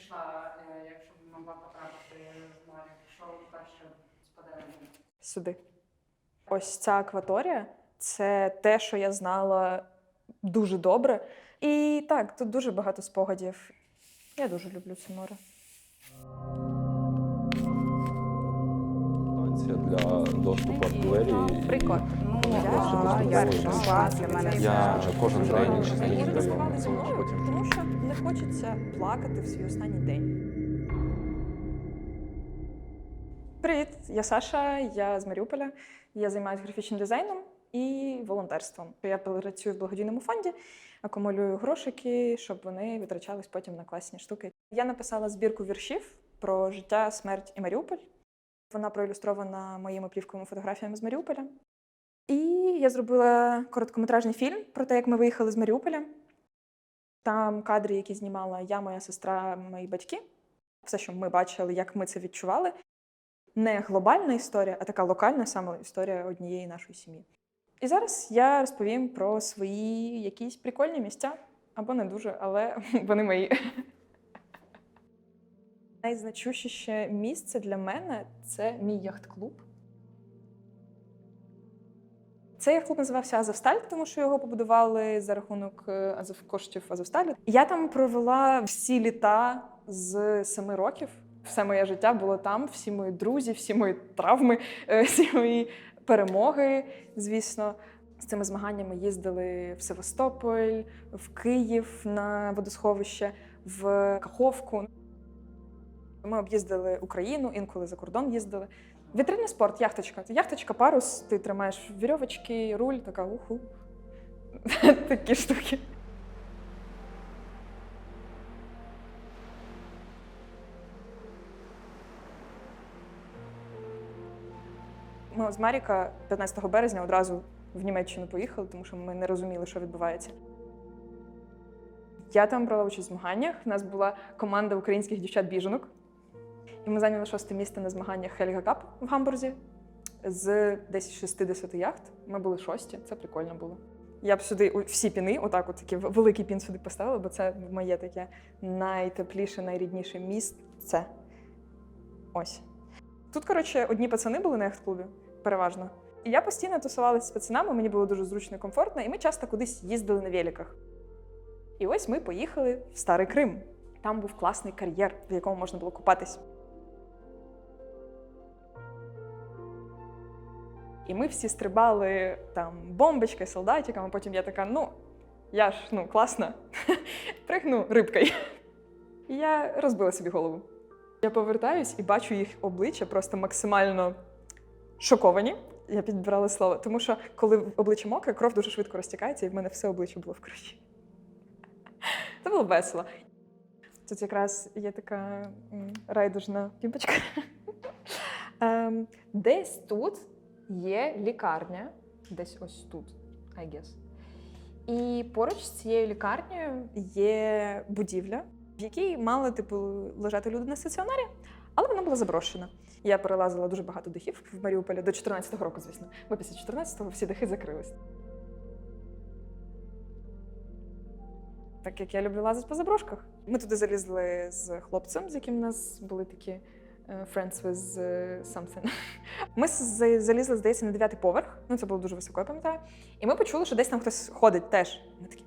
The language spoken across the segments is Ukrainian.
пішла, е, якщо б могла потрапити в море, що перше спадає? Сюди. Ось ця акваторія це те, що я знала дуже добре. І так, тут дуже багато спогадів. Я дуже люблю це море. Станція для доступу артилерії. Прикольно. Ну, Я я, просто я, клас для мене. Я кожен день зі мною, потім. тому що не хочеться плакати в свій останній день. Привіт, я Саша, я з Маріуполя. Я займаюся графічним дизайном і волонтерством. Я працюю в благодійному фонді, акумулюю грошики, щоб вони витрачались потім на класні штуки. Я написала збірку віршів про життя, смерть і Маріуполь. Вона проілюстрована моїми плівковими фотографіями з Маріуполя. І я зробила короткометражний фільм про те, як ми виїхали з Маріуполя. Там кадри, які знімала я, моя сестра, мої батьки. Все, що ми бачили, як ми це відчували. Не глобальна історія, а така локальна саме історія однієї нашої сім'ї. І зараз я розповім про свої якісь прикольні місця, або не дуже, але вони мої. Найзначущіше місце для мене це мій яхт-клуб. Цей яхт-клуб називався Азовсталь, тому що його побудували за рахунок е, Азов коштів Азовсталі. Я там провела всі літа з семи років. Все моє життя було там, всі мої друзі, всі мої травми, е, всі мої перемоги. Звісно, з цими змаганнями їздили в Севастополь, в Київ на водосховище, в Каховку. Ми об'їздили Україну, інколи за кордон їздили. Вітринний спорт, яхточка. Яхточка, парус, ти тримаєш вірьовочки, руль, така уху. Такі штуки. Ми з Маріка 15 березня одразу в Німеччину поїхали, тому що ми не розуміли, що відбувається. Я там брала участь в змаганнях. У нас була команда українських дівчат-біженок. І ми зайняли шосте місце на змаганнях Хельга Кап в Гамбурзі з десь 60 яхт. Ми були шості, це прикольно було. Я б сюди всі піни, отак, от такий великий пін сюди поставила, бо це моє таке найтепліше, найрідніше місце. Ось. Тут, коротше, одні пацани були на яхт-клубі, переважно. І я постійно тусувалася з пацанами, мені було дуже зручно і комфортно, і ми часто кудись їздили на великах. І ось ми поїхали в Старий Крим. Там був класний кар'єр, в якому можна було купатись. І ми всі стрибали там бомбочкою, солдатиками. Потім я така, ну, я ж ну, класна, пригну рибкою. І я розбила собі голову. Я повертаюсь і бачу їх обличчя просто максимально шоковані. Я підбирала слово, тому що коли обличчя мокре, кров дуже швидко розтікається, і в мене все обличчя було в крові. Це було весело. Тут якраз є така райдужна пімпочка. Ем, Десь тут є лікарня, десь ось тут, I guess. І поруч з цією лікарнею є будівля, в якій мали типу лежати люди на стаціонарі, але вона була заброшена. Я перелазила дуже багато дахів в Маріуполі до 14-го року, звісно. Бо після 14-го всі дахи закрились. Так як я люблю лазити по заброшках. Ми туди залізли з хлопцем, з яким у нас були такі friends with е, something. Ми залізли, здається, на дев'ятий поверх. Ну, це було дуже високо, я пам'ятаю. І ми почули, що десь там хтось ходить теж. Ми такі,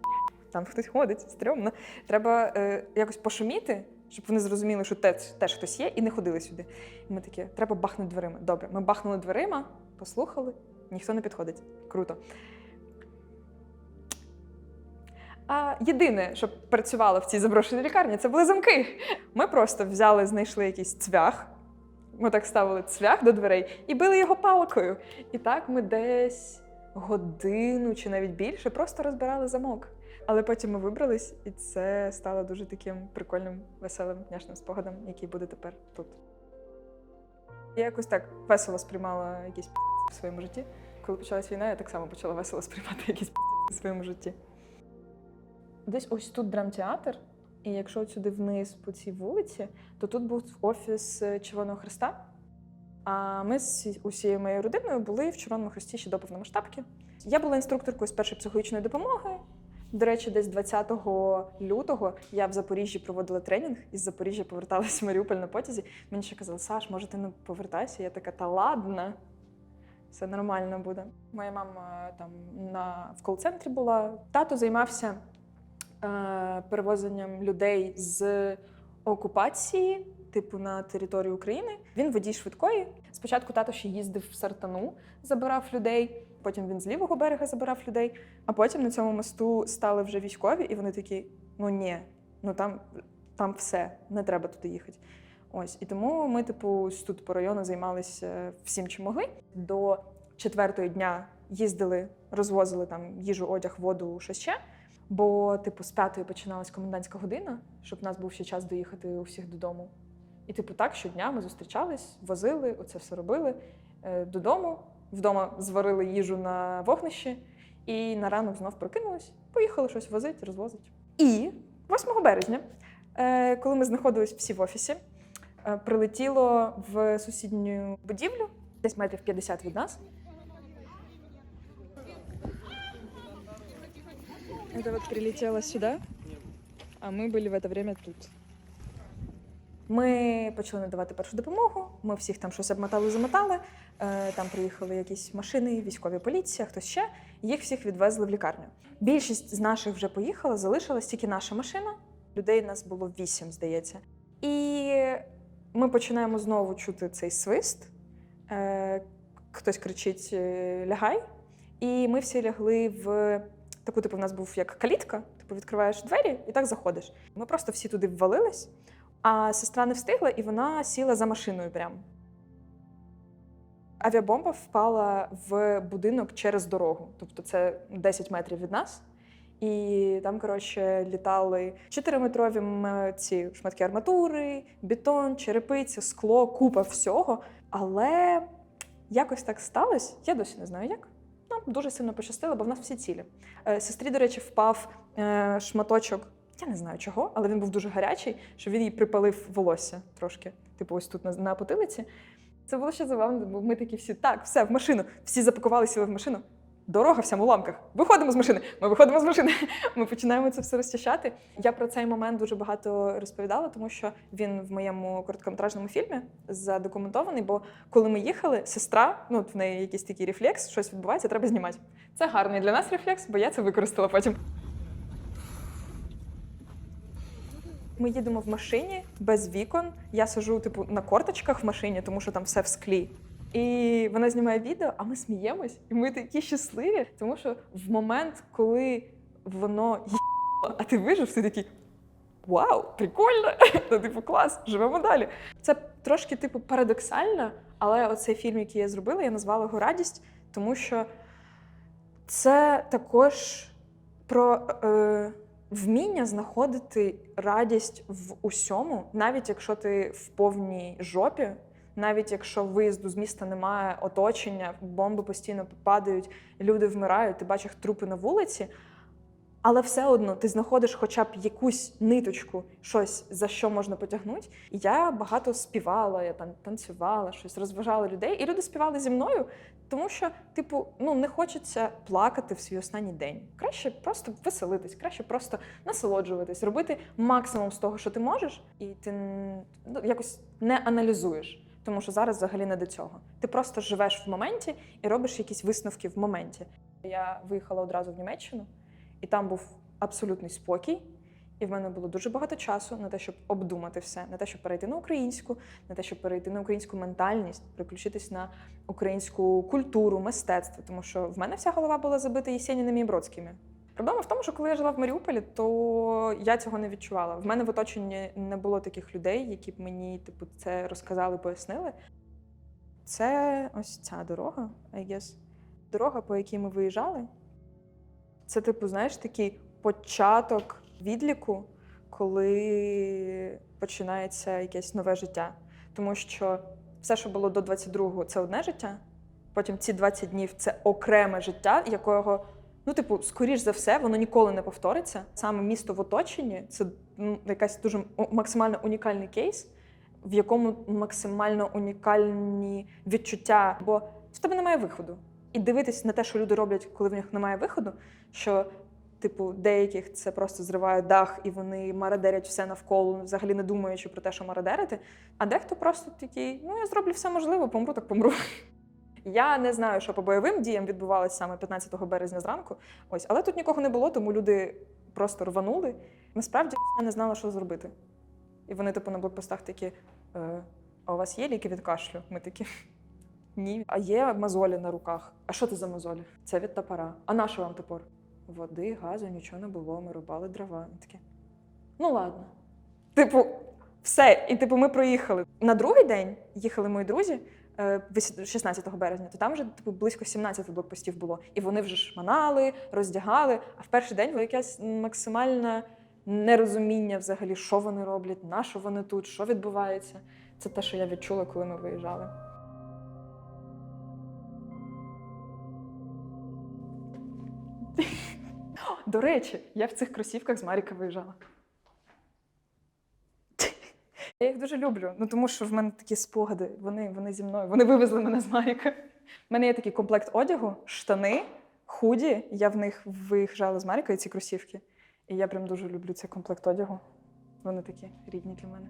там хтось ходить, стрьомно. Треба е, якось пошуміти, щоб вони зрозуміли, що теж, теж хтось є, і не ходили сюди. І ми такі, треба бахнути дверима. Добре, ми бахнули дверима, послухали, ніхто не підходить. Круто. А єдине, що працювало в цій заброшеній лікарні, це були замки. Ми просто взяли, знайшли якийсь цвях. Ми так ставили цвях до дверей і били його палкою. І так ми десь годину чи навіть більше просто розбирали замок. Але потім ми вибрались, і це стало дуже таким прикольним, веселим, няшним спогадом, який буде тепер тут. Я якось так весело сприймала якісь в своєму житті. Коли почалась війна, я так само почала весело сприймати якісь в своєму житті. Десь ось тут драмтеатр, і якщо сюди вниз по цій вулиці, то тут був офіс е, Червоного Христа. А ми з усією моєю родиною були в Червоному Христі ще до повномасштабки. Я була інструкторкою з першої психологічної допомоги. До речі, десь 20 лютого я в Запоріжжі проводила тренінг, із Запоріжжя поверталася в Маріуполь на потязі. Мені ще казали, Саш, може ти не повертайся? Я така, та ладно, все нормально буде. Моя мама там на, в кол-центрі була. Тато займався е, перевозенням людей з окупації, типу на територію України. Він водій швидкої. Спочатку тато ще їздив в Сартану, забирав людей. Потім він з лівого берега забирав людей. А потім на цьому мосту стали вже військові, і вони такі: ну ні, ну там, там все, не треба туди їхати. Ось і тому ми, типу, тут по району займалися всім, чим могли. До четвертої дня їздили, розвозили там їжу, одяг, воду, щось ще. Бо, типу, з п'ятої починалась комендантська година, щоб в нас був ще час доїхати усіх додому. І, типу, так щодня ми зустрічались, возили, оце все робили е, додому. Вдома зварили їжу на вогнищі, і на ранок знов прокинулись, поїхали щось возити, розвозити. І 8 березня, е, коли ми знаходились всі в офісі, е, прилетіло в сусідню будівлю, десь метрів 50 від нас. Это вот прилетело сюда, а ми були в это время тут. Ми почали надавати першу допомогу. Ми всіх там щось обмотали, замотали. Е, Там приїхали якісь машини, військові поліція, хтось ще. Їх всіх відвезли в лікарню. Більшість з наших вже поїхала, залишилась тільки наша машина. Людей нас було вісім, здається. І ми починаємо знову чути цей свист. Е, Хтось кричить е, лягай. І ми всі лягли в таку, типу, в нас був як калітка, типу відкриваєш двері і так заходиш. Ми просто всі туди ввалились, а сестра не встигла, і вона сіла за машиною прямо. Авіабомба впала в будинок через дорогу, тобто це 10 метрів від нас. І там, коротше, літали 4-метрові ці шматки арматури, бетон, черепиця, скло, купа всього. Але якось так сталося, я досі не знаю як. Нам дуже сильно пощастило, бо в нас всі цілі. Е, Сестрі, до речі, впав е, шматочок, я не знаю чого, але він був дуже гарячий, що він їй припалив волосся трошки, типу, ось тут на, на потилиці. Це було ще забавно, бо ми такі всі, так, все, в машину. Всі запакували, сіли в машину. Дорога вся в уламках. Виходимо з машини. Ми виходимо з машини. Ми починаємо це все розчищати. Я про цей момент дуже багато розповідала, тому що він в моєму короткометражному фільмі задокументований. Бо коли ми їхали, сестра, ну в неї якийсь такий рефлекс, щось відбувається, треба знімати. Це гарний для нас рефлекс, бо я це використала потім. Ми їдемо в машині без вікон. Я сижу, типу, на корточках в машині, тому що там все в склі. І вона знімає відео, а ми сміємось, і ми такі щасливі, тому що в момент, коли воно їбало, а ти вижив, ти такий вау, прикольно! Ну, типу, клас, живемо далі. Це трошки, типу, парадоксально, але оцей фільм, який я зробила, я назвала його Радість, тому що це також про е, вміння знаходити радість в усьому, навіть якщо ти в повній жопі, навіть якщо виїзду з міста немає, оточення, бомби постійно падають, люди вмирають, ти бачиш трупи на вулиці. Але все одно ти знаходиш хоча б якусь ниточку, щось за що можна потягнути. Я багато співала, я там танцювала, щось розважала людей, і люди співали зі мною, тому що, типу, ну не хочеться плакати в свій останній день. Краще просто веселитись, краще просто насолоджуватись, робити максимум з того, що ти можеш, і ти ну, якось не аналізуєш. Тому що зараз взагалі не до цього. Ти просто живеш в моменті і робиш якісь висновки в моменті. Я виїхала одразу в Німеччину, і там був абсолютний спокій. І в мене було дуже багато часу на те, щоб обдумати все, на те, щоб перейти на українську, на те, щоб перейти на українську ментальність, переключитись на українську культуру, мистецтво. Тому що в мене вся голова була забита Єсеніними і Бродськими. Проблема в тому, що коли я жила в Маріуполі, то я цього не відчувала. В мене в оточенні не було таких людей, які б мені типу, це розказали, пояснили. Це ось ця дорога, I guess. Дорога, по якій ми виїжджали. Це, типу, знаєш, такий початок відліку, коли починається якесь нове життя. Тому що все, що було до 22-го, це одне життя. Потім ці 20 днів це окреме життя, якого, ну, типу, скоріш за все, воно ніколи не повториться. Саме місто в оточенні це ну, якась дуже максимально унікальний кейс, в якому максимально унікальні відчуття, бо в тебе немає виходу. І дивитись на те, що люди роблять, коли в них немає виходу, що Типу, деяких це просто зриває дах, і вони марадерять все навколо, взагалі не думаючи про те, що марадерити. А дехто просто такий: ну я зроблю все можливе, помру, так помру. Я не знаю, що по бойовим діям відбувалося саме 15 березня зранку. Ось, але тут нікого не було, тому люди просто рванули. Насправді я не знала, що зробити. І вони, типу, на блокпостах такі: е, а у вас є ліки від кашлю? Ми такі. Ні. А є мозолі на руках. А що це за мозолі? Це від топора. А на що вам топор? Води, газу, нічого не було. Ми рубали дрова. Ми такі. Ну ладно. Типу, все. І типу, ми проїхали. На другий день їхали мої друзі. Е, 16 березня, то там вже типу близько 17 блокпостів було. І вони вже шманали, роздягали. А в перший день було якесь максимальне нерозуміння взагалі, що вони роблять, на що вони тут, що відбувається. Це те, що я відчула, коли ми виїжджали. До речі, я в цих кросівках з Маріка виїжджала. Я їх дуже люблю, ну тому що в мене такі спогади. Вони, вони зі мною, вони вивезли мене з Маріка. У мене є такий комплект одягу, штани, худі. Я в них виїжджала з Маріка і ці кросівки. І я прям дуже люблю цей комплект одягу. Вони такі рідні для мене.